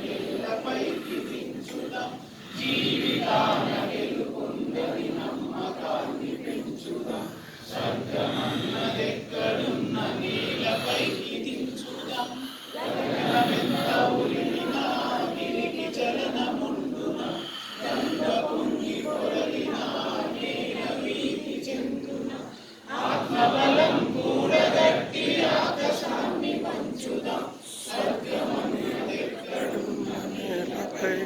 నేలపైకి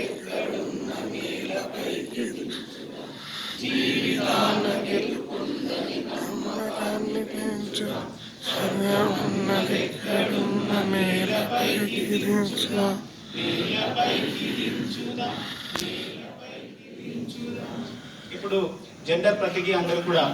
ఎక్కడున్న నేలపైకి దించు పంచుదా జీవితాన్ని గెలుపుందని నమ్మకాన్ని పెంచు సర్వం ఉన్నది ఎక్కడున్న నేలపైకి ఇప్పుడు జెండర్ ప్రతికి అందరూ కూడా